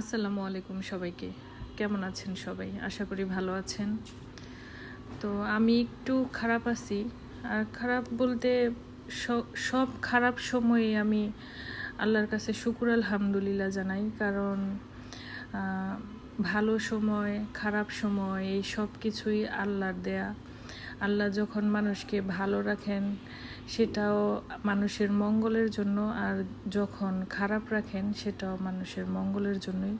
আসসালামু আলাইকুম সবাইকে। কেমন আছেন সবাই? আশা করি ভালো আছেন। তো আমি একটু খারাপ আছি। আর খারাপ বলতে সব খারাপ সময়ে আমি আল্লাহর কাছে শুকুর আলহামদুলিল্লাহ জানাই। কারণ ভালো সময়, খারাপ সময়, এই সব কিছুই আল্লাহর দেয়া। আল্লাহ যখন মানুষকে ভালো রাখেন, সেটাও মানুষের মঙ্গলের জন্য, আর যখন খারাপ রাখেন, সেটাও মানুষের মঙ্গলের জন্যই।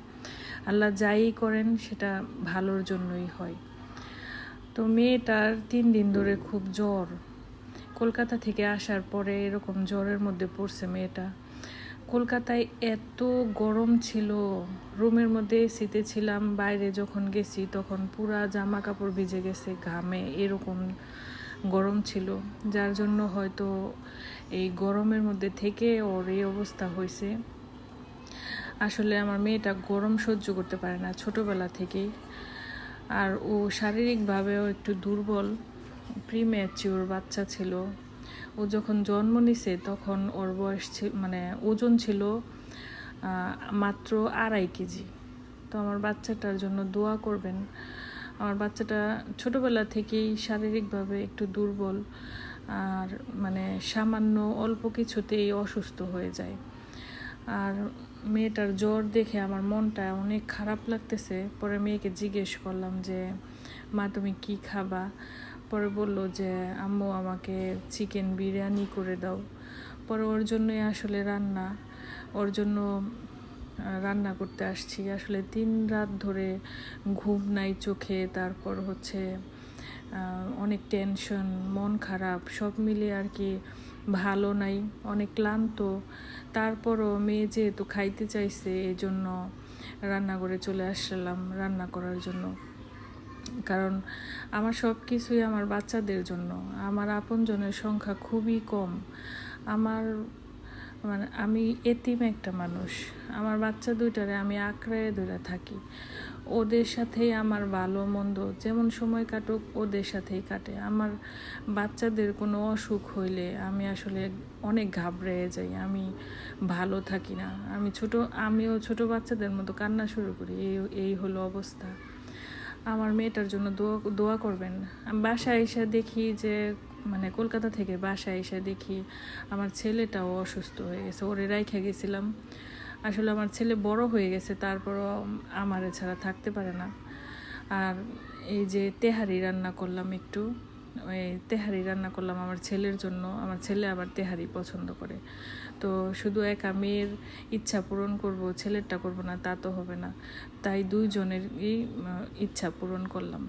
আল্লাহ যাই করেন, সেটা ভালোর জন্যই হয়। তো মেয়েটার তিন দিন ধরে খুব জ্বর। কলকাতা থেকে আসার পরে এরকম জ্বরের মধ্যে পড়ছে মেয়েটা। কলকাতায় এত গরম ছিল। রুমের মধ্যে এসিতে ছিলাম, বাইরে যখন গেছি তখন পুরা জামা কাপড় ভিজে গেছে, ঘামে, এরকম গরম ছিল। যার জন্য হয়তো এই গরমের মধ্যে থেকে ওর এই অবস্থা হয়েছে। আসলে আমার মেয়েটা গরম সহ্য করতে পারে না ছোটোবেলা থেকেই। আর ও শারীরিকভাবেও একটু দুর্বল প্রিম্যাচিওর বাচ্চা ছিল। ও যখন জন্ম নিছে, তখন ওর বয়স মানে ওজন ছিল মাত্র আড়াই কেজি। তো আমার বাচ্চাটার জন্য দোয়া করবেন। আমার বাচ্চাটা ছোটোবেলা থেকেই শারীরিকভাবে একটু দুর্বল, আর মানে সামান্য অল্প কিছুতেই অসুস্থ হয়ে যায়। আর মেয়েটার জ্বর দেখে আমার মনটা অনেক খারাপ লাগতেছে। পরে মেয়েকে জিজ্ঞেস করলাম যে, মা, তুমি কি খাবা? পরে বলল যে, আম্মু, আমাকে চিকেন বিরিয়ানি করে দাও। পরে ওর জন্যই আসলে রান্না, ওর জন্য রান্না করতে আসছি। আসলে তিন রাত ধরে ঘুম নাই চোখে, তারপর হচ্ছে অনেক টেনশন মন খারাপ, সব মিলে আর কি ভালো নাই, অনেক ক্লান্ত। তারপরও মেয়ে যেহেতু খাইতে চাইছে এই জন্য রান্না করে চলে আসলাম, রান্না করার জন্য। কারণ আমার সব কিছুই আমার বাচ্চাদের জন্য। আমার আপনজনের সংখ্যা খুবই কম। আমার মানে আমি এতিম একটা মানুষ। আমার বাচ্চা দুইটারে আমি আঁকড়ায় ধরে থাকি। ওদের সাথেই আমার ভালো মন্দ যেমন সময় কাটুক, ওদের সাথেই কাটে। আমার বাচ্চাদের কোনো অসুখ হইলে আমি আসলে অনেক ঘাবড়ে যাই। আমি ভালো থাকি না। আমি ছোট, আমিও ছোট বাচ্চাদের মতো কান্না শুরু করি। এই এই হলো অবস্থা। আমার মেয়েটার জন্য দোয়া দোয়া করবেন। আমি বাসায় এসে দেখি যে মানে কলকাতা থেকে বাসায় এসে দেখি আমার ছেলেটাও অসুস্থ হয়ে গেছে। ওরে রাইখে গেছিলাম। আসলে আমার ছেলে বড় হয়ে গেছে, তারপরও আমার এছাড়া থাকতে পারে না। আর এই যে তেহারি রান্না করলাম একটু। তেহারি রান্না করলাম আমার ছেলের জন্য। আমার ছেলে আবার তেহারি পছন্দ করে। তো শুধু এক মেয়ের ইচ্ছা পূরণ করব, ছেলেরটা করব না, তা তো হবে না। তাই দুইজনের ইচ্ছা পূরণ করলাম।